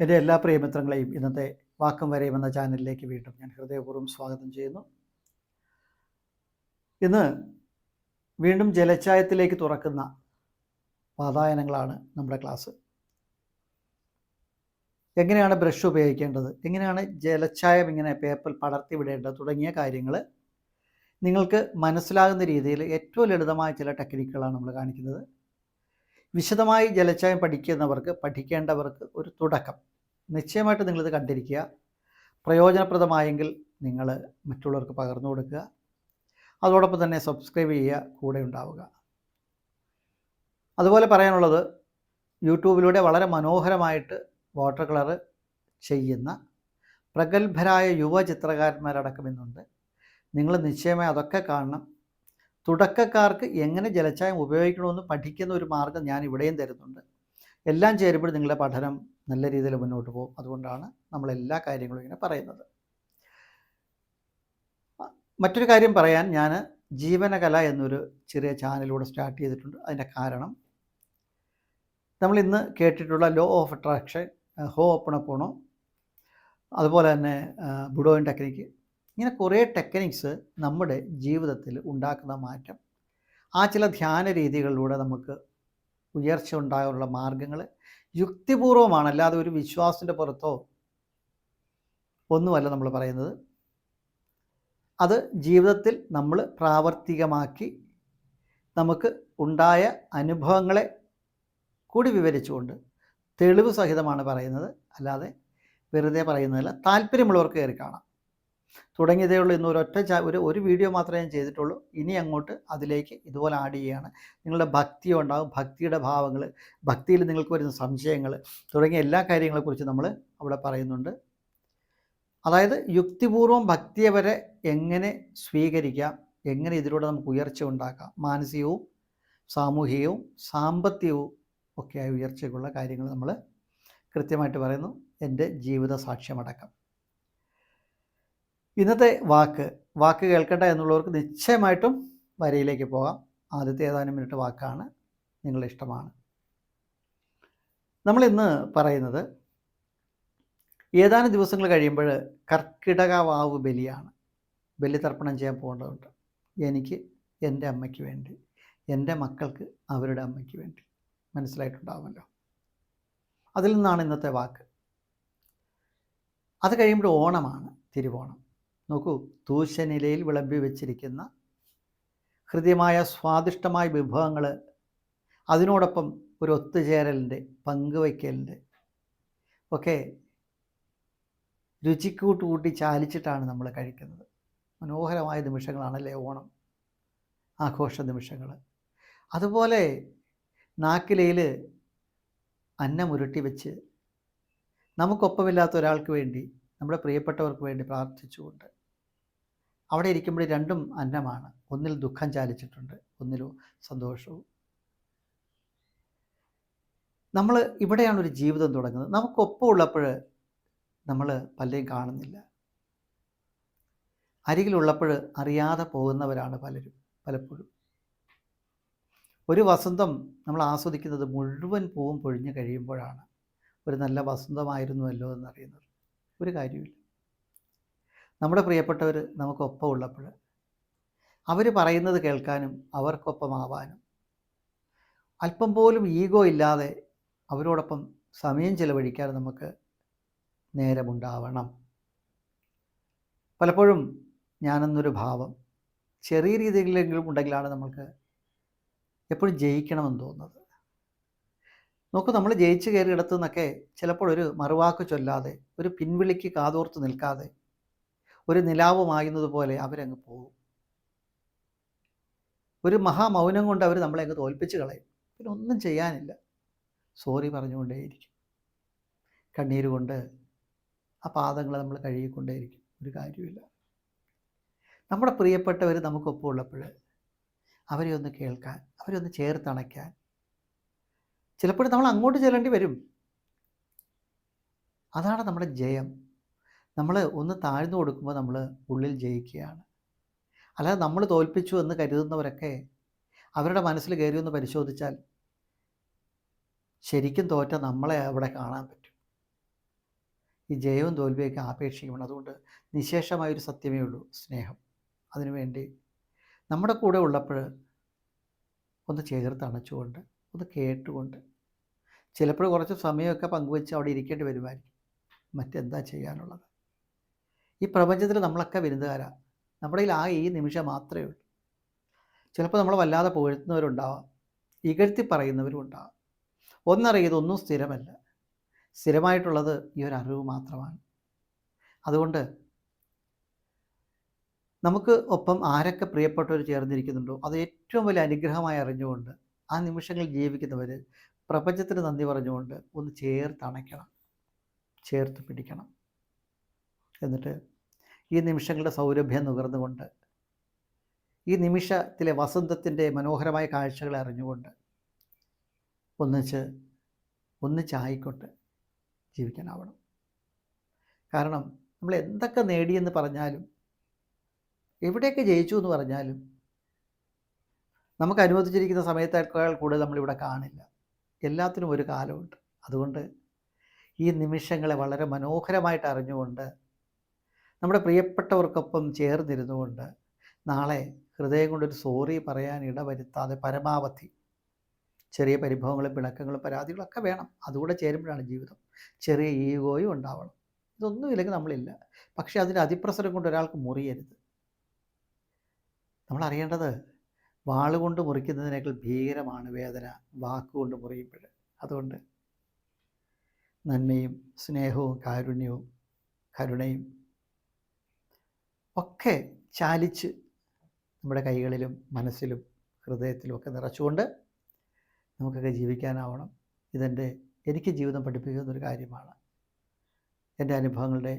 എന്റെ എല്ലാ പ്രിയമിത്രങ്ങളെയും ഇന്നത്തെ വാക്കം വരെ എന്ന ചാനലിലേക്ക് വീണ്ടും ഞാൻ ഹൃദയപൂർവം സ്വാഗതം ചെയ്യുന്നു. ഇന്ന് വീണ്ടും ജലച്ചായത്തിലേക്ക് തുറക്കുന്ന പാതായനങ്ങളാണ് നമ്മുടെ ക്ലാസ്. എങ്ങനെയാണ് ബ്രഷ് ഉപയോഗിക്കേണ്ടത്? എങ്ങനെയാണ് ജലച്ചായം ഇങ്ങനെ പേപ്പറിൽ പടർത്തി വിടേണ്ടത്? തുടങ്ങിയ കാര്യങ്ങൾ നിങ്ങൾക്ക് മനസ്സിലാകുന്ന രീതിയിൽ ഏറ്റവും ലളിതമായ ചില ടെക്നിക്കുകളാണ് നമ്മൾ കാണിക്കുന്നത്. വിശദമായി ജലച്ചായം പഠിക്കുന്നവർക്ക് പഠിക്കേണ്ടവർക്ക് ഒരു തുടക്കം. നിശ്ചയമായിട്ട് നിങ്ങളിത് കണ്ടിരിക്കുക. പ്രയോജനപ്രദമായെങ്കിൽ നിങ്ങൾ മറ്റുള്ളവർക്ക് പകർന്നു കൊടുക്കുക. അതോടൊപ്പം തന്നെ സബ്സ്ക്രൈബ് ചെയ്യുക കൂടെ ഉണ്ടാവുക. അതുപോലെ പറയാനുള്ളത് യൂട്യൂബിലൂടെ വളരെ മനോഹരമായിട്ട് വാട്ടർ കളർ ചെയ്യുന്ന പ്രഗത്ഭരായ യുവ ചിത്രകാരന്മാരടക്കം ഇന്നുണ്ട്. നിങ്ങൾ നിശ്ചയമായി അതൊക്കെ കാണണം. തുടക്കക്കാർക്ക് എങ്ങനെ ജലച്ചായം ഉപയോഗിക്കണമെന്ന് പഠിക്കുന്ന ഒരു മാർഗം ഞാൻ ഇവിടെയും തരുന്നുണ്ട്. എല്ലാം ചേരുമ്പോൾ നിങ്ങളുടെ പഠനം നല്ല രീതിയിൽ മുന്നോട്ട് പോകും. അതുകൊണ്ടാണ് നമ്മൾ എല്ലാ കാര്യങ്ങളും ഇങ്ങനെ പറയുന്നത്. മറ്റൊരു കാര്യം പറയാൻ ഞാൻ ജീവനകല എന്നൊരു ചെറിയ ചാനലിലൂടെ സ്റ്റാർട്ട് ചെയ്തിട്ടുണ്ട്. അതിന്റെ കാരണം നമ്മൾ ഇന്ന് കേട്ടിട്ടുള്ള ലോ ഓഫ് അട്രാക്ഷൻ ഹോ ഓപ്പണപ്പോണോ അതുപോലെ തന്നെ ബുഡോയിൻ ടെക്നിക്ക് ഇങ്ങനെ കുറേ ടെക്നിക്സ് നമ്മുടെ ജീവിതത്തിൽ ഉണ്ടാക്കുന്ന മാറ്റം. ആ ചില ധ്യാന രീതികളിലൂടെ നമുക്ക് ഉയർച്ച ഉണ്ടാകാനുള്ള മാർഗങ്ങൾ യുക്തിപൂർവമാണ്. അല്ലാതെ ഒരു വിശ്വാസത്തിന്റെ പുറത്തോ ഒന്നുമല്ല നമ്മൾ പറയുന്നത്. അത് ജീവിതത്തിൽ നമ്മൾ പ്രാവർത്തികമാക്കി നമുക്ക് ഉണ്ടായ അനുഭവങ്ങളെ കൂടി വിവരിച്ചുകൊണ്ട് തെളിവ് സഹിതമാണ് പറയുന്നത്. അല്ലാതെ വെറുതെ പറയുന്നതല്ല. താല്പര്യമുള്ളവർക്ക് കയറി കാണാം. തുടങ്ങിയതേ ഉള്ളൂ. ഇന്ന് ഒരൊറ്റ ഒരു ഒരു വീഡിയോ മാത്രമേ ഞാൻ ചെയ്തിട്ടുള്ളൂ. ഇനി അങ്ങോട്ട് അതിലേക്ക് ഇതുപോലെ ആഡ് ചെയ്യുകയാണ്. നിങ്ങളുടെ ഭക്തി ഉണ്ടാകും ഭക്തിയുടെ ഭാവങ്ങൾ ഭക്തിയിൽ നിങ്ങൾക്ക് വരുന്ന സംശയങ്ങൾ തുടങ്ങിയ എല്ലാ കാര്യങ്ങളെക്കുറിച്ച് നമ്മൾ അവിടെ പറയുന്നുണ്ട്. അതായത് യുക്തിപൂർവം ഭക്തിയെ വരെ എങ്ങനെ സ്വീകരിക്കാം? എങ്ങനെ ഇതിലൂടെ നമുക്ക് ഉയർച്ച ഉണ്ടാക്കാം? മാനസികവും സാമൂഹികവും സാമ്പത്തികവും ഒക്കെയായ ഉയർച്ചയ്ക്കുള്ള കാര്യങ്ങൾ നമ്മൾ കൃത്യമായിട്ട് പറയുന്നു. എന്റെ ജീവിത സാക്ഷ്യമടക്കം ഇന്നത്തെ വാക്ക് വാക്ക് കേൾക്കട്ടെ എന്നുള്ളവർക്ക് നിശ്ചയമായിട്ടും വരയിലേക്ക് പോകാം. ആദ്യത്തെ ഏതാനും മിനിറ്റ് വാക്കാണ് നിങ്ങളുടെ ഇഷ്ടമാണ്. നമ്മളിന്ന് പറയുന്നത് ഏതാനും ദിവസങ്ങൾ കഴിയുമ്പോൾ കർക്കിടക വാവ് ബലിയാണ്. ബലി തർപ്പണം ചെയ്യാൻ പോകേണ്ടതുണ്ട്. എനിക്ക് എന്റെ അമ്മയ്ക്ക് വേണ്ടി എന്റെ മക്കൾക്ക് അവരുടെ അമ്മയ്ക്ക് വേണ്ടി. മനസ്സിലായിട്ടുണ്ടാവുമല്ലോ? അതിൽ നിന്നാണ് ഇന്നത്തെ വാക്ക്. അത് കഴിയുമ്പോൾ ഓണമാണ് തിരുവോണം. നോക്കൂ തൂശനിലയിൽ വിളമ്പി വെച്ചിരിക്കുന്ന ഹൃദ്യമായ സ്വാദിഷ്ടമായ വിഭവങ്ങൾ അതിനോടൊപ്പം ഒരു ഒത്തുചേരലിന്റെ പങ്കുവയ്ക്കലിന്റെ ഒക്കെ രുചിക്കൂട്ട് കൂട്ടി ചാലിച്ചിട്ടാണ് നമ്മൾ കഴിക്കുന്നത്. മനോഹരമായ നിമിഷങ്ങളാണല്ലേ ഓണം ആഘോഷ നിമിഷങ്ങൾ അതുപോലെ നാക്കിലയിൽ അന്നമുരുട്ടി വെച്ച് നമുക്കൊപ്പമില്ലാത്ത ഒരാൾക്ക് വേണ്ടി നമ്മുടെ പ്രിയപ്പെട്ടവർക്ക് വേണ്ടി പ്രാർത്ഥിച്ചുകൊണ്ട്. അവിടെ ഇരിക്കുമ്പോൾ രണ്ടും അന്നമാണ്. ഒന്നിൽ ദുഃഖം ചാലിച്ചിട്ടുണ്ട് ഒന്നിലും സന്തോഷവും. നമ്മൾ ഇവിടെയാണ് ഒരു ജീവിതം തുടങ്ങുന്നത്. നമുക്കൊപ്പം ഉള്ളപ്പോൾ നമ്മൾ പലരെയും കാണുന്നില്ല. അരികിലുള്ളപ്പോൾ അറിയാതെ പോകുന്നവരാണ് പലരും പലപ്പോഴും. ഒരു വസന്തം നമ്മൾ ആസ്വദിക്കുന്നത് മുഴുവൻ പൂവും പൊഴിഞ്ഞു കഴിയുമ്പോഴാണ്. ഒരു നല്ല വസന്തമായിരുന്നുവല്ലോ എന്നറിയുന്നത് ഒരു കാര്യമില്ല നമ്മുടെ പ്രിയപ്പെട്ടവർ നമുക്കൊപ്പം ഉള്ളപ്പോൾ അവർ പറയുന്നത് കേൾക്കാനും അവർക്കൊപ്പമാവാനും അല്പം പോലും ഈഗോ ഇല്ലാതെ അവരോടൊപ്പം സമയം ചിലവഴിക്കാൻ നമുക്ക് നേരമുണ്ടാവണം. പലപ്പോഴും ഞാനെന്നൊരു ഭാവം ചെറിയ രീതിയിലെങ്കിലും ഉണ്ടെങ്കിലാണ് നമുക്ക് എപ്പോഴും ജയിക്കണമെന്ന് തോന്നുന്നത്. നോക്കൂ നമ്മൾ ജയിച്ചു കയറിയിടത്തു നിന്നൊക്കെ ചിലപ്പോൾ ഒരു മറുവാക്ക് ചൊല്ലാതെ ഒരു പിൻവിളിക്ക് കാതോർത്ത് നിൽക്കാതെ ഒരു നിലാവുമായുന്നത് പോലെ അവരങ്ങ് പോകും. ഒരു മഹാമൗനം കൊണ്ട് അവർ നമ്മളെ അങ്ങ് തോൽപ്പിച്ച് കളയും. പിന്നെ ഒന്നും ചെയ്യാനില്ല. സോറി പറഞ്ഞുകൊണ്ടേയിരിക്കും. കണ്ണീര് കൊണ്ട് ആ പാദങ്ങളെ നമ്മൾ കഴുകിക്കൊണ്ടേയിരിക്കും. ഒരു കാര്യമില്ല നമ്മുടെ പ്രിയപ്പെട്ടവർ നമുക്കൊപ്പം ഉള്ളപ്പോൾ അവരെ ഒന്ന് കേൾക്കാൻ അവരെ ഒന്ന് ചേർത്തണയ്ക്കാൻ ചിലപ്പോൾ നമ്മൾ അങ്ങോട്ട് ചെല്ലേണ്ടി വരും. അതാണ് നമ്മുടെ ജയം. നമ്മൾ ഒന്ന് താഴ്ന്നു കൊടുക്കുമ്പോൾ നമ്മൾ ഉള്ളിൽ ജയിക്കുകയാണ്. അല്ലാതെ നമ്മൾ തോൽപ്പിച്ചു എന്ന് കരുതുന്നവരൊക്കെ അവരുടെ മനസ്സിൽ കയറി ഒന്ന് പരിശോധിച്ചാൽ ശരിക്കും തോറ്റ നമ്മളെ അവിടെ കാണാൻ പറ്റും. ഈ ജയവും തോൽവിയൊക്കെ ആപേക്ഷികമാണ് അതുകൊണ്ട് നിശേഷമായൊരു സത്യമേ ഉള്ളൂ സ്നേഹം. അതിനുവേണ്ടി നമ്മുടെ കൂടെ ഉള്ളപ്പോൾ ഒന്ന് ചേർത്ത് അണച്ചുകൊണ്ട് ഒന്ന് കേട്ടുകൊണ്ട് ചിലപ്പോൾ കുറച്ച് സമയമൊക്കെ പങ്കുവെച്ച് അവിടെ ഇരിക്കേണ്ടി വരുമായിരിക്കും. മറ്റെന്താ ചെയ്യാനുള്ളത്? ഈ പ്രപഞ്ചത്തിൽ നമ്മളൊക്കെ വിരുന്നുകാരാണ് നമ്മുടെ കയ്യിൽ ആ ഈ നിമിഷം മാത്രമേ ഉള്ളൂ. ചിലപ്പോൾ നമ്മൾ വല്ലാതെ പുകഴ്ത്തുന്നവരുണ്ടാവാം. ഇകഴ്ത്തി പറയുന്നവരും ഉണ്ടാവാം ഒന്നറിയത് ഒന്നും സ്ഥിരമല്ല. സ്ഥിരമായിട്ടുള്ളത് ഈ ഒരു അറിവ് മാത്രമാണ്. അതുകൊണ്ട് നമുക്ക് ഒപ്പം ആരൊക്കെ പ്രിയപ്പെട്ടവർ ചേർന്നിരിക്കുന്നുണ്ടോ അത് ഏറ്റവും വലിയ അനുഗ്രഹമായി അറിഞ്ഞുകൊണ്ട് ആ നിമിഷങ്ങളിൽ ജീവിക്കുന്നവർ പ്രപഞ്ചത്തിന് നന്ദി പറഞ്ഞുകൊണ്ട് ഒന്ന് ചേർത്ത് അണയ്ക്കണം. ചേർത്ത് പിടിക്കണം. എന്നിട്ട് ഈ നിമിഷങ്ങളുടെ സൗരഭ്യം നുകർന്നുകൊണ്ട് ഈ നിമിഷത്തിലെ വസന്തത്തിന്റെ മനോഹരമായ കാഴ്ചകളെ അറിഞ്ഞുകൊണ്ട് ഒന്നിച്ച് ഒന്നിച്ചായിക്കൊണ്ട് ജീവിക്കാനാവണം. കാരണം നമ്മൾ എന്തൊക്കെ നേടിയെന്ന് പറഞ്ഞാലും എവിടെയൊക്കെ ജയിച്ചു എന്ന് പറഞ്ഞാലും നമുക്ക് അനുവദിച്ചിരിക്കുന്ന സമയത്തേക്കാൾ കൂടുതൽ നമ്മളിവിടെ കാണില്ല. എല്ലാത്തിനും ഒരു കാലമുണ്ട്. അതുകൊണ്ട് ഈ നിമിഷങ്ങളെ വളരെ മനോഹരമായിട്ട് അറിഞ്ഞുകൊണ്ട് നമ്മുടെ പ്രിയപ്പെട്ടവർക്കൊപ്പം ചേർന്നിരുന്നുകൊണ്ട് നാളെ ഹൃദയം കൊണ്ടൊരു സോറി പറയാൻ ഇടവരുത്താതെ പരമാവധി ചെറിയ പരിഭവങ്ങളും പിണക്കങ്ങളും പരാതികളൊക്കെ വേണം. അതുകൂടെ ചേരുമ്പോഴാണ് ജീവിതം. ചെറിയ ഈഗോയും ഉണ്ടാവണം. ഇതൊന്നും ഇല്ലെങ്കിൽ നമ്മളില്ല. പക്ഷേ അതിന്റെ അതിപ്രസരം കൊണ്ട് ഒരാൾക്ക് മുറിയരുത്. നമ്മൾ അറിയേണ്ടത് വാളുകൊണ്ട് മുറിക്കുന്നതിനേക്കാൾ ഭീകരമാണ് വേദന വാക്കുകൊണ്ട് മുറിയുമ്പോൾ അതുകൊണ്ട് നന്മയും സ്നേഹവും കാരുണ്യവും കരുണയും ഒക്കെ ചാലിച്ച് നമ്മുടെ കൈകളിലും മനസ്സിലും ഹൃദയത്തിലും ഒക്കെ നിറച്ചുകൊണ്ട് നമുക്കൊക്കെ ജീവിക്കാനാവണം. ഇതെന്റെ എനിക്ക് ജീവിതം പഠിപ്പിക്കുന്ന ഒരു കാര്യമാണ്. എന്റെ അനുഭവങ്ങളുടെ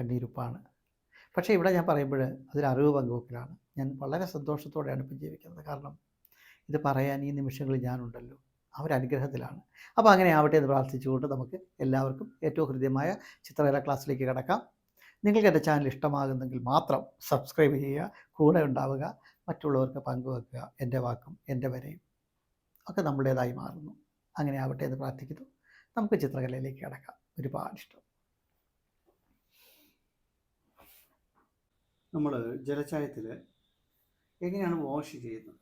കണ്ണീരുപ്പാണ്. പക്ഷേ ഇവിടെ ഞാൻ പറയുമ്പോൾ അതൊരു അറിവ് പങ്കുവെക്കലാണ്. ഞാൻ വളരെ സന്തോഷത്തോടെയാണ് ഇപ്പം ജീവിക്കുന്നത്. കാരണം ഇത് പറയാൻ ഈ നിമിഷങ്ങളിൽ ഞാനുണ്ടല്ലോ. അവർ അനുഗ്രഹത്തിലാണ് അപ്പോൾ അങ്ങനെ ആവട്ടെ എന്ന് പ്രാർത്ഥിച്ചുകൊണ്ട് നമുക്ക് എല്ലാവർക്കും ഏറ്റവും ഹൃദ്യമായ ചിത്രകല ക്ലാസ്സിലേക്ക് കിടക്കാം. നിങ്ങൾക്ക് എന്റെ ചാനൽ ഇഷ്ടമാകുന്നെങ്കിൽ മാത്രം സബ്സ്ക്രൈബ് ചെയ്യുക കൂടെ ഉണ്ടാവുക മറ്റുള്ളവർക്ക് പങ്കുവെക്കുക. എന്റെ വാക്കും എന്റെ വരെയും ഒക്കെ നമ്മുടേതായി മാറുന്നു. അങ്ങനെ ആവട്ടെ എന്ന് പ്രാർത്ഥിക്കുന്നു. നമുക്ക് ചിത്രകലയിലേക്ക് കിടക്കാം. ഒരുപാട് ഇഷ്ടം. നമ്മൾ ജലച്ചായത്തിൽ എങ്ങനെയാണ് വാഷ് ചെയ്യുന്നത്?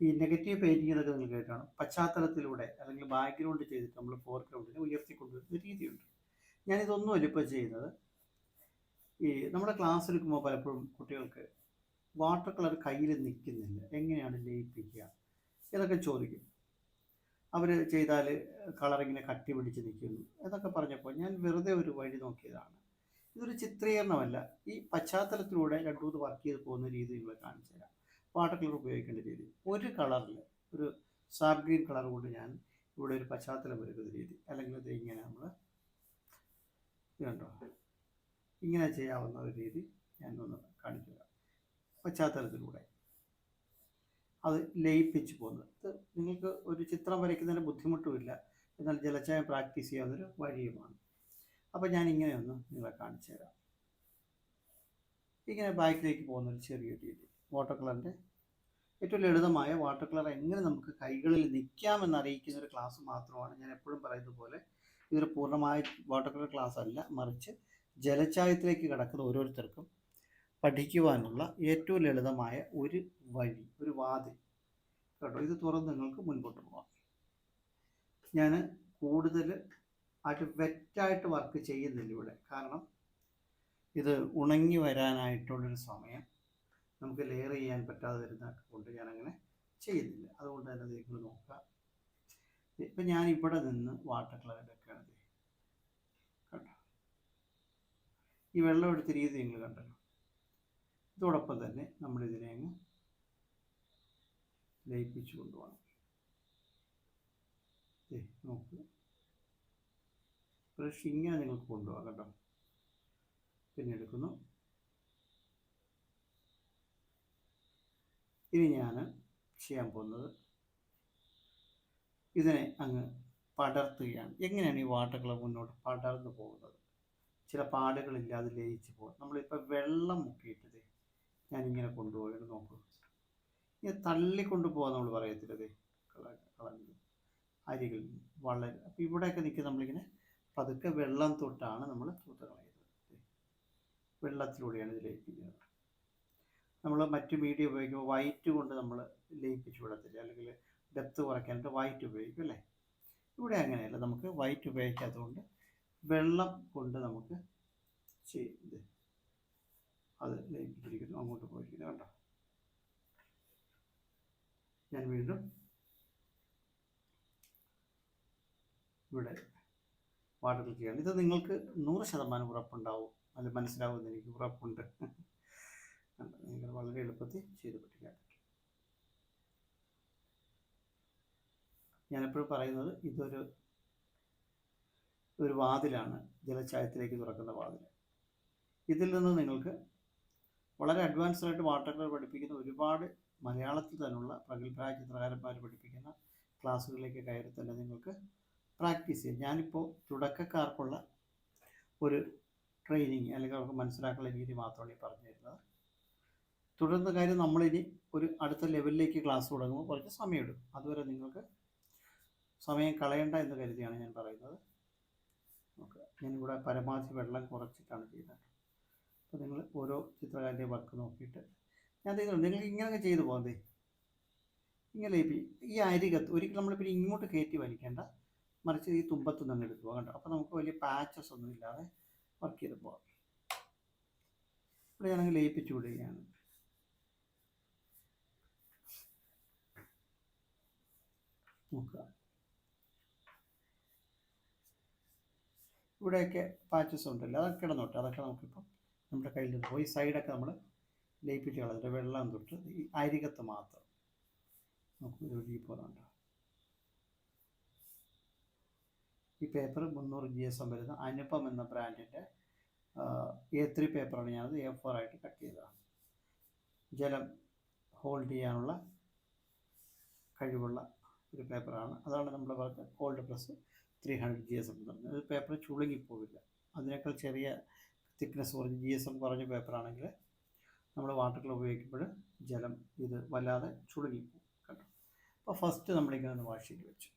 ഈ നെഗറ്റീവ് പെയിന്റിംഗ് എന്നൊക്കെ നിങ്ങൾ കേട്ടാണ് പശ്ചാത്തലത്തിലൂടെ അല്ലെങ്കിൽ ബാക്ക്ഗ്രൗണ്ട് ചെയ്തിട്ട് നമ്മൾ ഫോർഗ്രൗണ്ടിനെ ഉയർത്തിക്കൊണ്ടുവരുന്ന രീതിയുണ്ട്. ഞാനിതൊന്നുമല്ല ഇപ്പോൾ ചെയ്യുന്നത്. ഈ നമ്മുടെ ക്ലാസ് എടുക്കുമ്പോൾ പലപ്പോഴും കുട്ടികൾക്ക് വാട്ടർ കളർ കയ്യിൽ നിൽക്കുന്നില്ല. എങ്ങനെയാണ് ലയിപ്പിക്കുക? ഇതൊക്കെ ചോദിക്കും. അവർ ചെയ്താൽ കളർ ഇങ്ങനെ കട്ടി പിടിച്ച് നിൽക്കുന്നു. എന്നൊക്കെ പറഞ്ഞപ്പോൾ ഞാൻ വെറുതെ ഒരു വഴി നോക്കിയതാണ്. ഇതൊരു ചിത്രീകരണമല്ല. ഈ പശ്ചാത്തലത്തിലൂടെ മൂന്ന് വർക്ക് ചെയ്ത് പോകുന്ന രീതി നിങ്ങളെ കാണിച്ചു തരാം. വാട്ടർ കളർ ഉപയോഗിക്കേണ്ട രീതി. ഒരു കളറിൽ ഒരു സാബ് ഗ്രീൻ കളർ കൊണ്ട് ഞാൻ ഇവിടെ ഒരു പശ്ചാത്തലം വരുന്ന രീതി. അല്ലെങ്കിൽ ഇത് ഇങ്ങനെ നമ്മൾ ഇതുണ്ടോ? ഇങ്ങനെ ചെയ്യാവുന്ന ഒരു രീതി ഞാൻ ഒന്ന് കാണിക്കുക പശ്ചാത്തലത്തിലൂടെ. അത് ലയിപ്പിച്ച് പോകുന്നത്. നിങ്ങൾക്ക് ഒരു ചിത്രം വരയ്ക്കുന്നതിന് ബുദ്ധിമുട്ടുമില്ല. എന്നാൽ ജലച്ചായം പ്രാക്ടീസ് ചെയ്യാവുന്നൊരു വഴിയുമാണ്. അപ്പോൾ ഞാൻ ഇങ്ങനെ ഒന്ന് നിങ്ങളെ കാണിച്ചു തരാം. ഇങ്ങനെ ബാക്കിലേക്ക് പോകുന്ന ഒരു ചെറിയൊരു രീതി. വാട്ടർ കളറിന്റെ ഏറ്റവും ലളിതമായ വാട്ടർ കളർ എങ്ങനെ നമുക്ക് കൈകളിൽ നിൽക്കാമെന്ന് അറിയിക്കുന്ന ഒരു ക്ലാസ് മാത്രമാണ് ഞാൻ എപ്പോഴും പറയുന്നത് പോലെ. ഇതൊരു പൂർണമായ വാട്ടർ കളർ ക്ലാസ് അല്ല. മറിച്ച് ജലച്ചായത്തിലേക്ക് കിടക്കുന്ന ഓരോരുത്തർക്കും പഠിക്കുവാനുള്ള ഏറ്റവും ലളിതമായ ഒരു വഴി ഒരു വാതിൽ. കേട്ടോ ഇത് തുറന്ന് നിങ്ങൾക്ക് മുൻപോട്ട് പോകാം. ഞാൻ കൂടുതൽ ആയിട്ട് വെറ്റായിട്ട് വർക്ക് ചെയ്യുന്നില്ല ഇവിടെ. കാരണം ഇത് ഉണങ്ങി വരാനായിട്ടുള്ളൊരു സമയം നമുക്ക് ലെയർ ചെയ്യാൻ പറ്റാതെ വരുന്ന കൊണ്ട് ഞാനങ്ങനെ ചെയ്യുന്നില്ല. അതുകൊണ്ട് തന്നെ നിങ്ങൾ നോക്കുക ഇപ്പം ഞാൻ ഇവിടെ നിന്ന് വാട്ടർ കളർ എടുക്കുകയാണ് കണ്ടോ? ഈ വെള്ളം എടുത്ത രീതി നിങ്ങൾ കണ്ടല്ലോ. ഇതോടൊപ്പം തന്നെ നമ്മളിതിനെ അങ്ങ് ലയിപ്പിച്ചു കൊണ്ടുപോകണം. ദേ, നോക്കൂ. ബ്രഷ് ഇങ്ങനെ നിങ്ങൾക്ക് കൊണ്ടുപോകാം കേട്ടോ. പിന്നെ എടുക്കുന്നു. ഇനി ഞാൻ ചെയ്യാൻ പോകുന്നത് ഇതിനെ അങ്ങ് പടർത്തുകയാണ്. എങ്ങനെയാണ് ഈ വാട്ടർ കളർ മുന്നോട്ട് പടർന്നു പോകുന്നത്? ചില പാടുകളില്ലാതെ ലയിച്ച് പോകും. നമ്മളിപ്പോൾ വെള്ളം മുക്കിയിട്ടത് ഞാനിങ്ങനെ കൊണ്ടുപോയിട്ട് നോക്കൂ. ഇങ്ങനെ തള്ളിക്കൊണ്ട് പോകാൻ നമ്മൾ പറയത്തില്ലതേ കളഞ്ഞു. അരികൾ വളരെ അപ്പോൾ ഇവിടെയൊക്കെ നിൽക്കുക നമ്മളിങ്ങനെ പതുക്കെ വെള്ളം തൊട്ടാണ് നമ്മൾ തൂത്ത് വെള്ളത്തിലൂടെയാണ് ഇത് ലയിപ്പിക്കുന്നത് നമ്മൾ മറ്റു മീഡിയ ഉപയോഗിക്കുമ്പോൾ വൈറ്റ് കൊണ്ട് നമ്മൾ ലയിപ്പിച്ചു വിടത്തില്ല. അല്ലെങ്കിൽ ഡെപ്ത് കുറയ്ക്കാനായിട്ട് വൈറ്റ് ഉപയോഗിക്കും അല്ലേ? ഇവിടെ അങ്ങനെയല്ല. നമുക്ക് വൈറ്റ് ഉപയോഗിക്കാത്തതുകൊണ്ട് വെള്ളം കൊണ്ട് നമുക്ക് ചെയ്ത് അത് ലയിപ്പിച്ചിരിക്കുന്നു. അങ്ങോട്ട് പോയിരിക്കുന്നു കണ്ടോ? ഞാൻ വീണ്ടും ഇവിടെ വാട്ടർ ചെയ്യണം ഇത് നിങ്ങൾക്ക് നൂറ് ശതമാനം ഉറപ്പുണ്ടാവും. അത് മനസ്സിലാവുമെന്ന് എനിക്ക് ഉറപ്പുണ്ട്. നിങ്ങൾ വളരെ എളുപ്പത്തിൽ ചെയ്ത് പഠിക്കാൻ പറ്റും. ഞാനെപ്പോഴും പറയുന്നത് ഇതൊരു ഒരു വാതിലാണ്. ജലച്ചായത്തിലേക്ക് തുറക്കുന്ന വാതിൽ ഇതിൽ നിന്ന് നിങ്ങൾക്ക് വളരെ അഡ്വാൻസ്ഡ് ആയിട്ട് വാട്ടർ കളർ പഠിപ്പിക്കുന്ന ഒരുപാട് മലയാളത്തിൽ തന്നെയുള്ള പ്രഗത്ഭരായ ചിത്രകാരന്മാർ പഠിപ്പിക്കുന്ന ക്ലാസ്സുകളിലേക്ക് കയറി തന്നെ നിങ്ങൾക്ക് പ്രാക്ടീസ് ചെയ്യുക ഞാനിപ്പോൾ തുടക്കക്കാർക്കുള്ള ഒരു ട്രെയിനിങ് അല്ലെങ്കിൽ അവർക്ക് മനസ്സിലാക്കുള്ള രീതി മാത്രമാണ് ഈ പറഞ്ഞു തരുന്നത് തുടർന്ന കാര്യം നമ്മളിനി ഒരു അടുത്ത ലെവലിലേക്ക് ക്ലാസ് തുടങ്ങുമ്പോൾ കുറച്ച് സമയമെടുക്കും. അതുവരെ നിങ്ങൾക്ക് സമയം കളയണ്ട എന്ന് കരുതിയാണ് ഞാൻ പറയുന്നത്. ഓക്കെ ഞാനിവിടെ പരമാവധി വെള്ളം കുറച്ചിട്ടാണ് ചെയ്യുന്നത്. അപ്പോൾ നിങ്ങൾ ഓരോ ചിത്രകാരന്റെ വർക്ക് നോക്കിയിട്ട് ഞാൻ ചെയ്യുന്നുണ്ട് നിങ്ങൾ ഇങ്ങനെയൊക്കെ ചെയ്തു പോകുന്നതേ ഇങ്ങനെ ഈ അരികത്ത് ഒരിക്കലും നമ്മൾ പിന്നെ ഇങ്ങോട്ട് കയറ്റി വലിക്കേണ്ട മറിച്ച് ഈ തുമ്പത്ത് നിന്ന് എടുത്തു കണ്ടോ? അപ്പോൾ നമുക്ക് വലിയ പാച്ചസ് ഒന്നും ഇല്ലാതെ വർക്ക് ചെയ്ത് പോകാം. ഇവിടെ ഞാനങ്ങ് ലയിപ്പിച്ചു വിടുകയാണ്. നോക്കുക. ഇവിടെയൊക്കെ പാച്ചസ് ഉണ്ടല്ലോ അതൊക്കെ കിടന്നോട്ടെ അതൊക്കെ നമുക്കിപ്പം നമ്മുടെ കയ്യിൽ നിന്ന് പോയി സൈഡൊക്കെ നമ്മൾ ലയിപ്പിച്ച് കളഞ്ഞിട്ട് വെള്ളം തൊട്ട് ഈ അരികത്ത് മാത്രം. നമുക്ക് ഒരു പോകുന്നുണ്ട് ഈ പേപ്പർ മുന്നൂറ് ജി എസ് എം വരുന്ന അനുപം എന്ന ബ്രാൻഡിന്റെ എ ത്രീ പേപ്പറാണ് ഞാനത് എ ഫോർ ആയിട്ട് കട്ട് ചെയ്തതാണ്. ജലം ഹോൾഡ് ചെയ്യാനുള്ള കഴിവുള്ള ഒരു പേപ്പറാണ് അതാണ് നമ്മൾ work cold plus three hundred G S M എന്ന് പറഞ്ഞത്. പേപ്പർ ചുളുങ്ങിപ്പോവില്ല അതിനേക്കാൾ ചെറിയ തിക്നെസ് കുറഞ്ഞ് ജി എസ് എം കുറഞ്ഞ പേപ്പറാണെങ്കിൽ നമ്മൾ വാട്ടർ കളർ ഉപയോഗിക്കുമ്പോൾ ജലം ഇത് വല്ലാതെ ചുളുങ്ങിപ്പോവും കേട്ടോ. അപ്പോൾ ഫസ്റ്റ് നമ്മളിങ്ങനെ ഒന്ന് വാഷ് ചെയ്ത് വെച്ചു.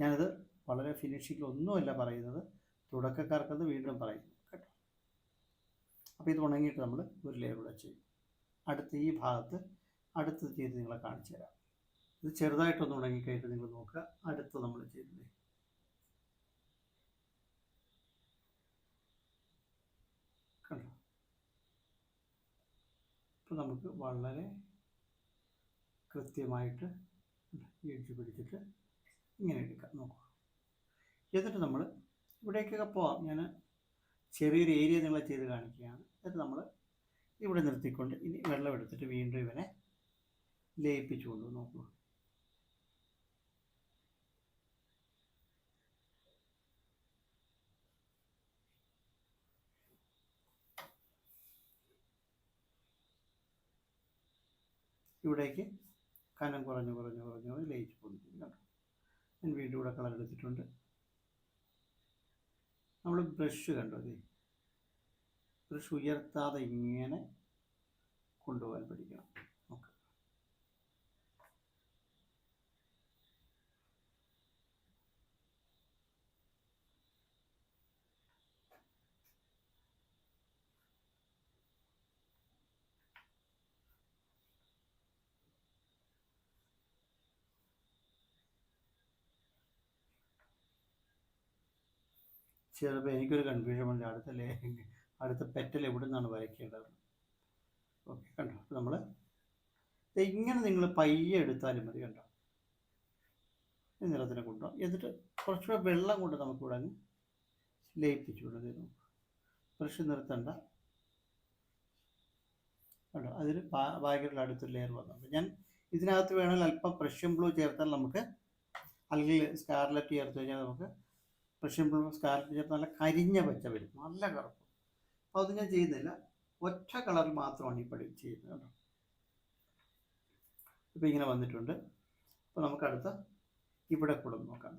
ഞാനത് വളരെ ഫിനിഷിംഗ് ഒന്നുമല്ല പറയുന്നത്. തുടക്കക്കാർക്കത് വീണ്ടും പറയുന്നു കേട്ടോ? അപ്പോൾ ഇത് ഉണങ്ങിയിട്ട് നമ്മൾ ഒരു ലെയർ കൂടെ ചെയ്യും അടുത്ത ഈ ഭാഗത്ത് അടുത്തത് ചെയ്ത് നിങ്ങളെ കാണിച്ചു തരാം. ഇത് ചെറുതായിട്ടൊന്ന് ഉണങ്ങിക്കഴിഞ്ഞിട്ട് നിങ്ങൾ നോക്കുക. അടുത്ത് നമ്മൾ ചെയ്തത് കണ്ടോ? നമുക്ക് വളരെ കൃത്യമായിട്ട് ഇടിച്ച് പിടിച്ചിട്ട് ഇങ്ങനെ എടുക്കാം. നോക്കുക എന്നിട്ട് നമ്മൾ ഇവിടേക്കൊക്കെ പോവാം. ഞാൻ ചെറിയൊരു ഏരിയ നിങ്ങളെ ചെയ്ത് കാണിക്കുകയാണ്. എന്നിട്ട് നമ്മൾ ഇവിടെ നിർത്തിക്കൊണ്ട് ഇനി വെള്ളം എടുത്തിട്ട് വീണ്ടും ഇവനെ ലയിപ്പിച്ചു കൊണ്ട് നോക്കുക. ഇവിടേക്ക് കനം കുറഞ്ഞ് കുറഞ്ഞ് കുറഞ്ഞ് കുറഞ്ഞ് ലയിച്ചു പോകുന്നു കേട്ടോ ഞാൻ വീണ്ടും ഇവിടെ കളർ എടുത്തിട്ടുണ്ട്. നമ്മൾ ബ്രഷ് കണ്ടു അതെ ബ്രഷ് ഉയർത്താതെ ഇങ്ങനെ കൊണ്ടുപോകാൻ പഠിക്കണം. ചിലപ്പോൾ എനിക്കൊരു കൺഫ്യൂഷൻ ഉണ്ട്. അടുത്ത ലേ അടുത്ത പെറ്റൽ എവിടെ നിന്നാണ് വരയ്ക്കേണ്ടത്? ഓക്കെ കണ്ടോ? നമ്മൾ ഇങ്ങനെ നിങ്ങൾ പയ്യെ എടുത്താലും മതി കണ്ടോ? ഈ നിറത്തിനെ കൊണ്ടോ. എന്നിട്ട് കുറച്ചുകൂടെ വെള്ളം കൊണ്ട് നമുക്കിവിടെ അങ്ങ് ലയിപ്പിച്ചു വിടുന്നു ബ്രഷ് നിർത്തണ്ട. കണ്ടോ? അതിന് ബാഗിലുള്ള അടുത്തൊരു ലെയർ വന്നു. ഞാൻ ഇതിനകത്ത് വേണമെങ്കിൽ അല്പം പ്രഷ്യൻ ബ്ലൂ ചേർത്താൽ നമുക്ക് അല്ലെങ്കിൽ സ്കാർലറ്റ് ചേർത്ത് കഴിഞ്ഞാൽ നമുക്ക് ബ്ലൂ സ്കാർലറ്റ് ചേർത്ത് നല്ല കരിഞ്ഞ പച്ച വരും. നല്ല കറുപ്പ് അപ്പോൾ അത് ഞാൻ ചെയ്യുന്നില്ല ഒറ്റ കളർ മാത്രമാണ് ഈ പടി ചെയ്യുന്നത് കേട്ടോ. ഇപ്പോൾ ഇങ്ങനെ വന്നിട്ടുണ്ട്. അപ്പോൾ നമുക്ക് അടുത്ത ഇവിടെ കൂടെ നോക്കാം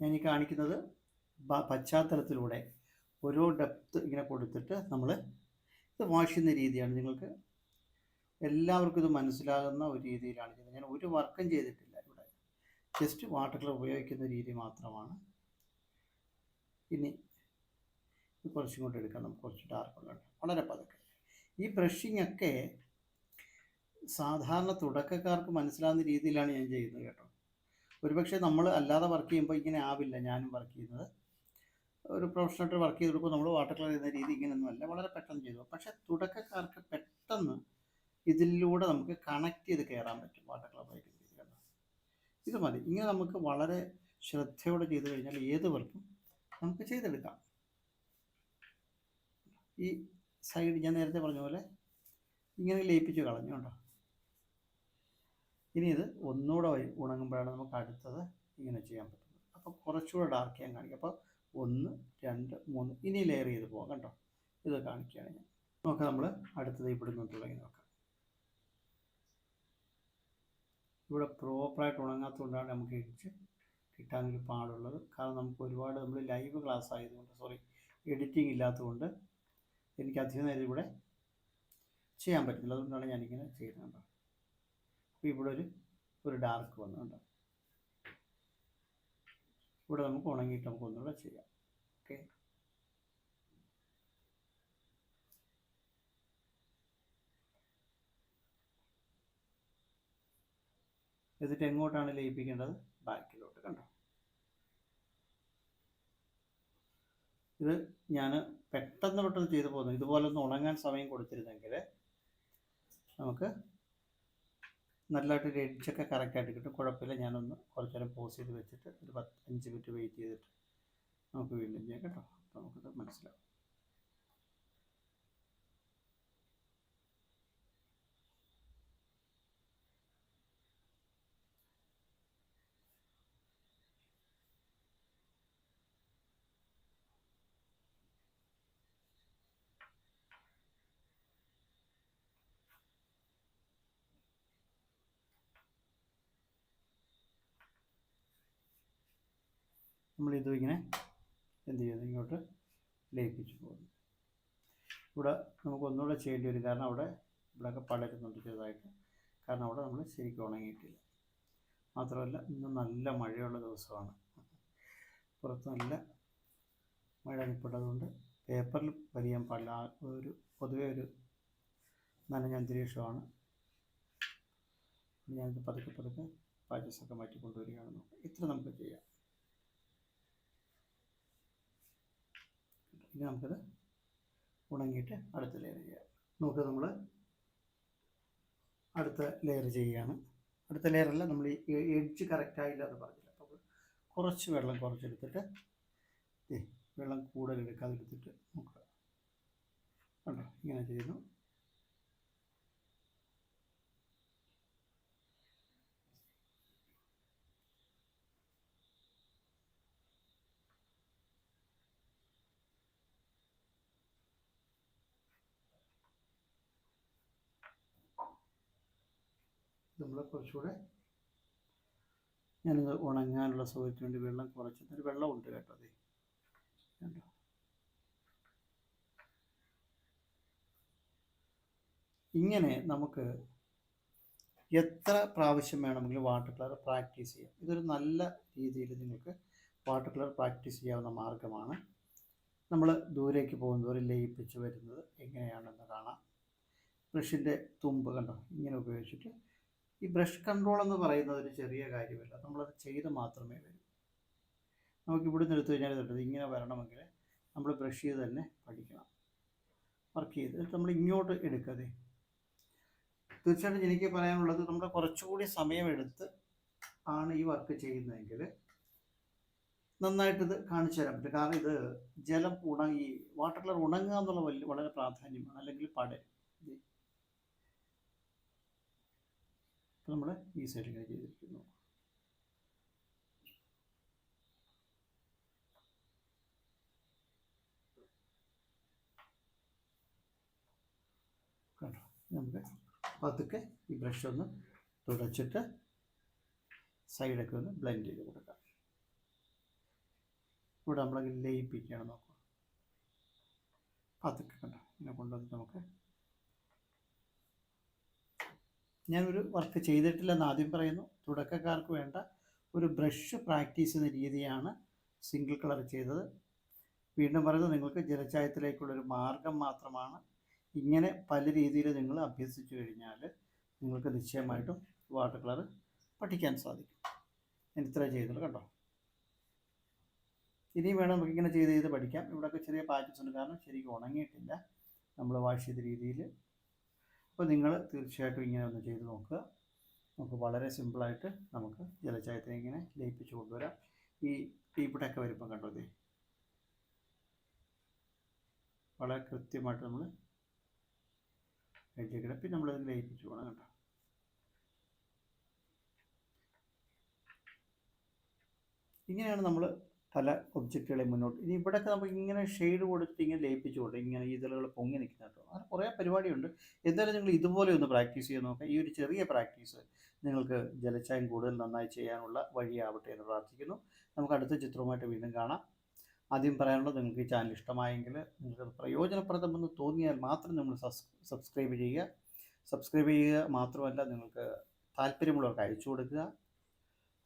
ഞാൻ ഈ കാണിക്കുന്നത് പശ്ചാത്തലത്തിലൂടെ ഓരോ ഡെപ്ത് ഇങ്ങനെ കൊടുത്തിട്ട് നമ്മൾ ഇത് വാഷ് ചെയ്യുന്ന രീതിയാണ്. നിങ്ങൾക്ക് എല്ലാവർക്കും ഇത് മനസ്സിലാകുന്ന ഒരു രീതിയിലാണ് ചെയ്യുന്നത്. ഞാൻ ഒരു വർക്കും ചെയ്തിട്ടില്ല ഇവിടെ. ജസ്റ്റ് വാട്ടർ കളർ ഉപയോഗിക്കുന്ന രീതി മാത്രമാണ്. ഇനി കുറച്ചും കൂടെ എടുക്കാം. നമുക്ക് കുറച്ച് ഡാർക്ക് ഉള്ളത് വളരെ പതുക്കെ. ഈ ബ്രഷിംഗ് ഒക്കെ സാധാരണ തുടക്കക്കാർക്ക് മനസ്സിലാകുന്ന രീതിയിലാണ് ഞാൻ ചെയ്യുന്നത് കേട്ടോ. ഒരുപക്ഷെ നമ്മൾ അല്ലാതെ വർക്ക് ചെയ്യുമ്പോൾ ഇങ്ങനെ ആവില്ല ഞാനും വർക്ക് ചെയ്യുന്നത്. ഒരു പ്രൊഫഷണലായിട്ട് വർക്ക് ചെയ്ത് കൊടുക്കുമ്പോൾ നമ്മൾ വാട്ടർ കളർ ചെയ്യുന്ന രീതി ഇങ്ങനെയൊന്നും അല്ല വളരെ പെട്ടെന്ന് ചെയ്തു. പക്ഷേ തുടക്കക്കാർക്ക് പെട്ടെന്ന് ഇതിലൂടെ നമുക്ക് കണക്ട് ചെയ്ത് കയറാൻ പറ്റും വാട്ടർ കളർ വരയ്ക്കുന്ന രീതി ഇത് മതി. ഇങ്ങനെ നമുക്ക് വളരെ ശ്രദ്ധയോടെ ചെയ്തു കഴിഞ്ഞാൽ ഏത് വർക്കും നമുക്ക് ചെയ്തെടുക്കാം. ഈ സൈഡ് ഞാൻ നേരത്തെ പറഞ്ഞ പോലെ ഇങ്ങനെ ലയിപ്പിച്ച് കളഞ്ഞു കേട്ടോ. ഇനി ഇത് ഒന്നുകൂടെ ഉണങ്ങുമ്പോഴാണ് നമുക്ക് അടുത്തത് ഇങ്ങനെ ചെയ്യാൻ പറ്റുന്നത്. അപ്പോൾ കുറച്ചുകൂടെ ഡാർക്ക് ചെയ്യാൻ കാണിക്കും. അപ്പോൾ ഒന്ന് രണ്ട് മൂന്ന് ഇനി ലെയർ ചെയ്ത് പോകാം കേട്ടോ ഇത് കാണിക്കുകയാണ് ഞാൻ. നോക്കാം നമ്മൾ അടുത്തത് ഇവിടെ നിന്ന് തുടങ്ങി നോക്കാം. ഇവിടെ പ്രോപ്പറായിട്ട് ഉണങ്ങാത്തതുകൊണ്ടാണ് നമുക്ക് എഡിറ്റ് കിട്ടാനൊരു പാടുള്ളത്. കാരണം നമുക്ക് ഒരുപാട് നമ്മൾ ലൈവ് ക്ലാസ് ആയതുകൊണ്ട് സോറി എഡിറ്റിംഗ് ഇല്ലാത്തതുകൊണ്ട് എനിക്ക് അധികം നേരം ഇവിടെ ചെയ്യാൻ പറ്റുന്നില്ല. അതുകൊണ്ടാണ് ഞാനിങ്ങനെ ചെയ്യുന്നത് ഇവിടെ ഒരു ഒരു ഡാർക്ക് വന്നുണ്ട് ഇവിടെ നമുക്ക് ഉണങ്ങിയിട്ട് നമുക്ക് ഒന്നുകൂടെ ചെയ്യാം. ഓക്കെ. എന്നിട്ട് എങ്ങോട്ടാണ് ലയിപ്പിക്കേണ്ടത്? ബാക്കിലോട്ട് കണ്ടോ? ഇത് ഞാൻ പെട്ടെന്ന് പെട്ടെന്ന് ചെയ്തു പോകുന്നു. ഇതുപോലെ ഉണങ്ങാൻ സമയം കൊടുത്തിരുന്നെങ്കിൽ നമുക്ക് നല്ലതായിട്ട് ഒരു എഡ്ജൊക്കെ കറക്റ്റായിട്ട് കിട്ടും. കുഴപ്പമില്ല. ഞാനൊന്ന് കുറച്ച് നേരം പോസ് ചെയ്ത് വെച്ചിട്ട് ഒരു പത്ത് അഞ്ച് മിനിറ്റ് വെയിറ്റ് ചെയ്തിട്ട് നമുക്ക് വീണ്ടും ചെയ്യാം കേട്ടോ. നമുക്കത് മനസ്സിലാവും. നമ്മളിത് ഇങ്ങനെ എന്ത് ചെയ്തു ഇങ്ങോട്ട് ലയിപ്പിച്ചു പോകുന്നു. ഇവിടെ നമുക്ക് ഒന്നുകൂടെ ചെയ്യേണ്ടി വരും. കാരണം അവിടെ ഇവിടെയൊക്കെ പടരുന്നുണ്ട് ചെറുതായിട്ട്. കാരണം അവിടെ നമ്മൾ ശരിക്കും ഉണങ്ങിയിട്ടില്ല. മാത്രമല്ല ഇന്ന് നല്ല മഴയുള്ള ദിവസമാണ്. പുറത്ത് നല്ല മഴ അനുപ്പെട്ടതുകൊണ്ട് പേപ്പറിൽ വലിയാൻ പാടില്ല ഒരു പൊതുവെ ഒരു നനഞ്ഞ അന്തരീക്ഷമാണ്. ഞാനിത് പതുക്കെ പതുക്കെ പാച്ചസൊക്കെ മാറ്റി കൊണ്ടുവരികയാണ് നോക്കാം ഇത്ര നമുക്ക് ചെയ്യാം. ഇനി നമുക്കത് ഉണങ്ങിയിട്ട് അടുത്ത ലെയർ ചെയ്യാം. നോക്കുക നമ്മൾ അടുത്ത ലെയർ ചെയ്യുകയാണ്. അടുത്ത ലെയറല്ല നമ്മൾ ഈ എഡ്ജ് കറക്റ്റ് ആയില്ല എന്ന് പറഞ്ഞില്ല. അപ്പോൾ കുറച്ച് വെള്ളം കുറച്ചെടുത്തിട്ട് വെള്ളം കൂടുതൽ എടുക്കാതെ എടുത്തിട്ട് നോക്കുക. കണ്ടോ? ഇങ്ങനെ ചെയ്യുന്നു. നമ്മൾ കുറച്ചുകൂടെ ഞാനിത് ഉണങ്ങാനുള്ള സൗകര്യത്തിന് വേണ്ടി വെള്ളം കുറച്ച് ഒരു വെള്ളമുണ്ട് കേട്ടോ അതെ കണ്ടോ? ഇങ്ങനെ നമുക്ക് എത്ര പ്രാവശ്യം വേണമെങ്കിലും വാട്ടർ കളർ പ്രാക്ടീസ് ചെയ്യാം. ഇതൊരു നല്ല രീതിയിൽ നിങ്ങൾക്ക് വാട്ടർ കളർ പ്രാക്ടീസ് ചെയ്യാവുന്ന മാർഗമാണ്. നമ്മൾ ദൂരേക്ക് പോകുന്നതോറും ലയിപ്പിച്ച് വരുന്നത് എങ്ങനെയാണെന്ന് കാണാം. ബ്രഷിന്റെ തുമ്പ് കണ്ടോ? ഇങ്ങനെ ഉപയോഗിച്ചിട്ട് ഈ ബ്രഷ് കൺട്രോൾ എന്ന് പറയുന്നത് ഒരു ചെറിയ കാര്യമല്ല. നമ്മളത് ചെയ്ത് മാത്രമേ വരൂ. നമുക്ക് ഇവിടുന്ന് എടുത്തു കഴിഞ്ഞാൽ ഇങ്ങനെ വരണമെങ്കിൽ നമ്മൾ ബ്രഷ് ചെയ്ത് തന്നെ പഠിക്കണം. വർക്ക് ചെയ്ത് നമ്മൾ ഇങ്ങോട്ട് എടുക്കാതെ തീർച്ചയായിട്ടും എനിക്ക് പറയാനുള്ളത് നമ്മൾ കുറച്ചുകൂടി സമയമെടുത്ത് ആണ് ഈ വർക്ക് ചെയ്യുന്നതെങ്കിൽ നന്നായിട്ടിത് കാണിച്ചു തരാൻ പറ്റും. കാരണം ഇത് ജലം ഉണങ്ങി വാട്ടർ കളർ ഉണങ്ങുക എന്നുള്ള വലിയ വളരെ പ്രാധാന്യമാണ്. അല്ലെങ്കിൽ പടരും അപ്പോൾ നമ്മൾ ഈ സൈഡിൽ ഇങ്ങനെ ചെയ്തിരിക്കുന്നു കണ്ടോ? നമുക്ക് പതുക്കെ ഈ ബ്രഷ് ഒന്ന് തുടച്ചിട്ട് സൈഡൊക്കെ ഒന്ന് ബ്ലെൻഡ് ചെയ്ത് കൊടുക്കാം. ഇവിടെ നമ്മൾ ലയിപ്പിക്കുകയാണ് നോക്കുക പതുക്കെ കണ്ടോ? ഇങ്ങനെ കൊണ്ടുവന്ന് നമുക്ക് ഞാനൊരു വർക്ക് ചെയ്തിട്ടില്ലെന്ന് ആദ്യം പറയുന്നു. തുടക്കക്കാർക്ക് വേണ്ട ഒരു ബ്രഷ് പ്രാക്ടീസ് എന്ന രീതിയാണ് സിംഗിൾ കളർ ചെയ്തത്. വീണ്ടും പറയുന്നത് നിങ്ങൾക്ക് ജലച്ചായത്തിലേക്കുള്ളൊരു മാർഗം മാത്രമാണ്. ഇങ്ങനെ പല രീതിയിൽ നിങ്ങൾ അഭ്യസിച്ചു കഴിഞ്ഞാൽ നിങ്ങൾക്ക് നിശ്ചയമായിട്ടും വാട്ടർ കളർ പഠിക്കാൻ സാധിക്കും. ഞാൻ ഇത്ര ചെയ്തുള്ളൂ കേട്ടോ. ഇനിയും വേണം നമുക്ക് ഇങ്ങനെ ചെയ്ത് ചെയ്ത് പഠിക്കാം. ഇവിടെയൊക്കെ ചെറിയ പാച്ചസ് ഉണ്ട്. കാരണം ശരിക്കും ഉണങ്ങിയിട്ടില്ല. നമ്മൾ വാഷ് ചെയ്ത രീതിയിൽ അപ്പോൾ നിങ്ങൾ തീർച്ചയായിട്ടും ഇങ്ങനെ ഒന്ന് ചെയ്ത് നോക്കുക. നമുക്ക് വളരെ സിമ്പിളായിട്ട് നമുക്ക് ജലച്ചായത്തിനെ ഇങ്ങനെ ലയിപ്പിച്ച് കൊണ്ടുവരാം. ഈ ഇവിടെയൊക്കെ വരുമ്പോൾ കണ്ടോ ദേ? വളരെ കൃത്യമായിട്ട് നമ്മൾ എഴുതിയെടുക്കണം പിന്നെ നമ്മളത് ലയിപ്പിച്ച് പോകണം കേട്ടോ. ഇങ്ങനെയാണ് നമ്മൾ പല ഒബ്ജക്റ്റുകളെ മുന്നോട്ട് ഇനി ഇവിടെയൊക്കെ നമുക്ക് ഇങ്ങനെ ഷെയ്ഡ് കൊടുത്ത് ഇങ്ങനെ ലയിപ്പിച്ചു കൊടുക്കും ഇങ്ങനെ ഇതളുകൾ പൊങ്ങി നിൽക്കുന്ന കേട്ടോ. പരിപാടിയുണ്ട്. എന്തായാലും നിങ്ങൾ ഇതുപോലെ ഒന്ന് പ്രാക്ടീസ് ചെയ്ത് നോക്കുക ഈ ഒരു ചെറിയ പ്രാക്ടീസ് നിങ്ങൾക്ക് ജലച്ചായം കൂടുതൽ നന്നായി ചെയ്യാനുള്ള വഴിയാവട്ടെ എന്ന് പ്രാർത്ഥിക്കുന്നു. നമുക്ക് അടുത്ത ചിത്രവുമായിട്ട് വീണ്ടും കാണാം. ആദ്യം പറയാനുള്ളത് നിങ്ങൾക്ക് ഈ ചാനൽ ഇഷ്ടമായെങ്കിൽ നിങ്ങൾക്ക് പ്രയോജനപ്രദമെന്ന് തോന്നിയാൽ മാത്രം നിങ്ങൾ സബ്സ്ക്രൈബ് ചെയ്യുക. സബ്സ്ക്രൈബ് ചെയ്യുക മാത്രമല്ല നിങ്ങൾക്ക് താല്പര്യമുള്ളവർക്ക് അയച്ചു കൊടുക്കുക.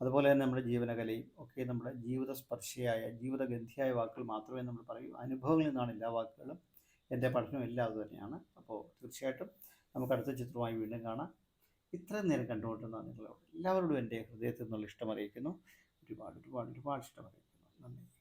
അതുപോലെ തന്നെ നമ്മുടെ ജീവനകലയും ഒക്കെ നമ്മുടെ ജീവിത ജീവിതസ്പർശിയായ ജീവിതഗന്ധിയായ വാക്കുകൾ മാത്രമേ നമ്മൾ പറയൂ. അനുഭവങ്ങളിൽ നിന്നാണ് എല്ലാ വാക്കുകളും എന്റെ പഠനം എല്ലാം അത് തന്നെയാണ്. അപ്പോൾ തീർച്ചയായിട്ടും നമുക്ക് അടുത്ത ചിത്രമായി വീണ്ടും കാണാം. ഇത്രയും നേരം കണ്ടുകൊണ്ടിരുന്ന നിങ്ങളോട് എല്ലാവരോടും എന്റെ ഹൃദയത്തിൽ നിന്നുള്ള ഇഷ്ടം അറിയിക്കുന്നു. ഒരുപാട് ഒരുപാട് ഒരുപാട് ഇഷ്ടം അറിയിക്കുന്നു. നന്ദി.